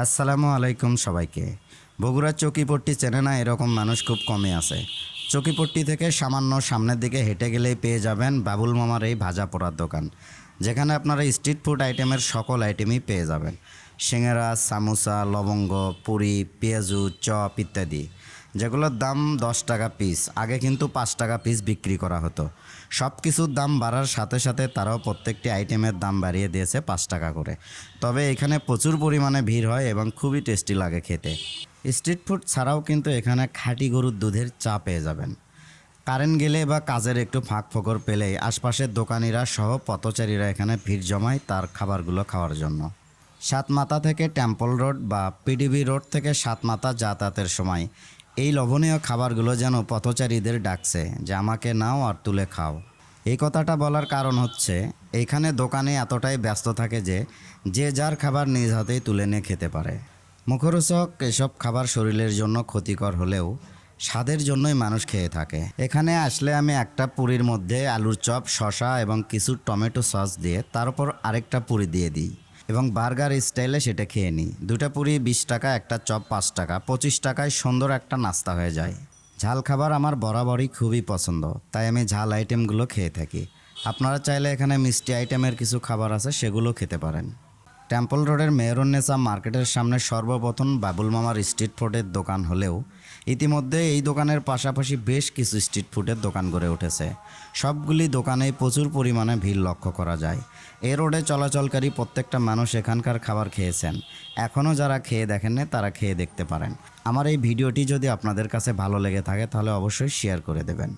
আসসালামু আলাইকুম সবাইকে। বগুড়ার চকিপট্টি চেনে না এরকম মানুষ খুব কমই আছে। চকিপট্টি থেকে সামান্য সামনের দিকে হেঁটে গেলেই পেয়ে যাবেন বাবুল মামার এই ভাজা পোড়ার দোকান, যেখানে আপনারা স্ট্রিট ফুড আইটেমের সকল আইটেমই পেয়ে যাবেন। সিঙ্গারা, সামোসা, লবঙ্গ, পুরি, পেঁয়াজু, চপ ইত্যাদি। যেগুলোর দাম দশ টাকা পিস আগে কিন্তু পাঁচ টাকা পিস বিক্রি করা হতো। সব কিছুর দাম বাড়ার সাথে সাথে তারাও প্রত্যেকটি আইটেমের দাম বাড়িয়ে দিয়েছে পাঁচ টাকা করে। তবে এখানে প্রচুর পরিমাণে ভিড় হয় এবং খুবই টেস্টি লাগে খেতে। স্ট্রিট ফুড ছাড়াও কিন্তু এখানে খাঁটি গরুর দুধের চা পেয়ে যাবেন। কারেন্ট গেলে বা কাজের একটু ফাঁক ফোকর পেলেই আশপাশের দোকানিরা সহ পথচারীরা এখানে ভিড় জমায় তার খাবারগুলো খাওয়ার জন্য। সাতমাতা থেকে টেম্পল রোড বা পিডিবি রোড থেকে সাতমাতা যাতায়াতের সময় এই লবণীয় খাবারগুলো যেন পথচারীদের ডাকছে, যে আমাকে নাও আর তুলে খাও। এই কথাটা বলার কারণ হচ্ছে এইখানে দোকানে এতটাই ব্যস্ত থাকে যে যে যার খাবার নিজ হাতেই তুলে নিয়ে খেতে পারে। মুখরোচক এসব খাবার শরীরের জন্য ক্ষতিকর হলেও, স্বাদের জন্যই মানুষ খেয়ে থাকে। এখানে আসলে আমি একটা পুরির মধ্যে আলুর চপ শশা এবং কিছু টমেটো সস দিয়ে তার উপর আরেকটা পুরি দিয়ে দিই। এবং বার্গার স্টাইলে সেটা খেয়ে নিই। দুটা পুরি বিশ টাকা, একটা চপ পাঁচ টাকা, পঁচিশ টাকায় সুন্দর একটা নাস্তা হয়ে যায়। ঝাল খাবার আমার বরাবরই খুবই পছন্দ, তাই আমি ঝাল আইটেমগুলো খেয়ে থাকি। আপনারা চাইলে এখানে মিষ্টি আইটেমের কিছু খাবার আছে, সেগুলো খেতে পারেন। টেম্পল রোডের মেয়রন্নেসা মার্কেটের সামনে সর্বপ্রথম বাবুল মামার স্ট্রিট ফুডের দোকান হলেও ইতিমধ্যে এই দোকানের পাশাপাশি বেশ কিছু স্ট্রিট ফুডের দোকান গড়ে উঠেছে। সবগুলি দোকানেই প্রচুর পরিমাণে ভিড় লক্ষ্য করা যায়। এ রোডে চলাচলকারী প্রত্যেকটা মানুষ এখানকার খাবার খেয়েছেন। এখনও যারা খেয়ে দেখেননি, তারা খেয়ে দেখতে পারেন। আমার এই ভিডিওটি যদি আপনাদের কাছে ভালো লেগে থাকে, তাহলে অবশ্যই শেয়ার করে দেবেন।